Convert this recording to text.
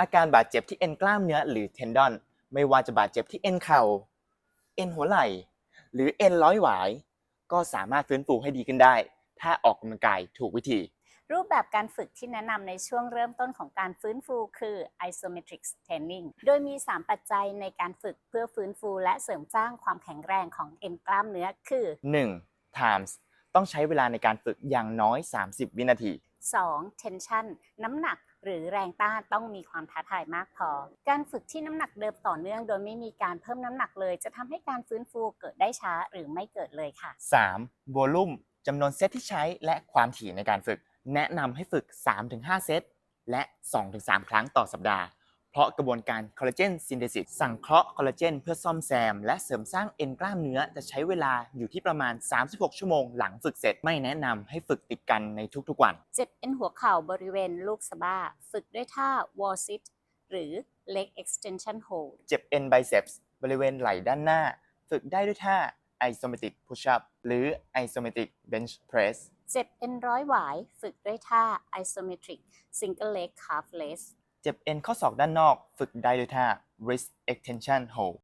อาการบาดเจ็บที่เอ็นกล้ามเนื้อหรือเทนดอน ไม่ว่าจะบาดเจ็บที่เอ็นเข่า เอ็นหัวไหล่ หรือเอ็นร้อยหวาย ก็สามารถฟื้นฟูให้ดีขึ้นได้ ถ้าออกกำลังกายถูกวิธี รูปแบบการฝึกที่แนะนำในช่วงเริ่มต้นของการฟื้นฟูคือ isometric training โดยมี 3 ปัจจัยในการฝึกเพื่อฟื้นฟูและเสริมสร้างความแข็งแรงของเอ็นกล้ามเนื้อคือ 1. times ต้องใช้เวลาในการฝึกอย่างน้อย 30 วินาที 2. tension น้ำหนัก หรือแรงต้านต้องมีความท้าทายมากพอ การฝึกที่น้ำหนักเดิมต่อเนื่อง โดยไม่มีการเพิ่มน้ำหนักเลย จะทำให้การฟื้นฟูเกิดได้ช้าหรือไม่เกิดเลยค่ะ 3. volume จำนวนเซตที่ใช้และความถี่ในการฝึก แนะนำให้ฝึก 3-5 เซตและ 2-3 ครั้งต่อสัปดาห์ เพราะกระบวนการคอลลาเจนซินเทซิสสังเคราะห์คอลลาเจนเพื่อซ่อมแซม และเสริมสร้างเอ็นกล้ามเนื้อจะใช้เวลาอยู่ที่ประมาณ 36 ชั่วโมงหลังฝึกเสร็จไม่แนะนำให้ฝึกติดกันในทุกๆวัน เจ็บเอ็นหัวเข่าบริเวณลูกสะบ้า ฝึกด้วยท่า wall sit หรือ leg extension hold เจ็บเอ็นไบเซปส์บริเวณไหล่ด้านหน้า ฝึกได้ด้วยท่า isometric push up หรือ isometric bench press เจ็บเอ็นร้อยหวาย ฝึกด้วยท่า isometric single leg calf raise เจ็บเอ็นข้อศอกด้านนอก ฝึกได้ด้วยท่า wrist extension hold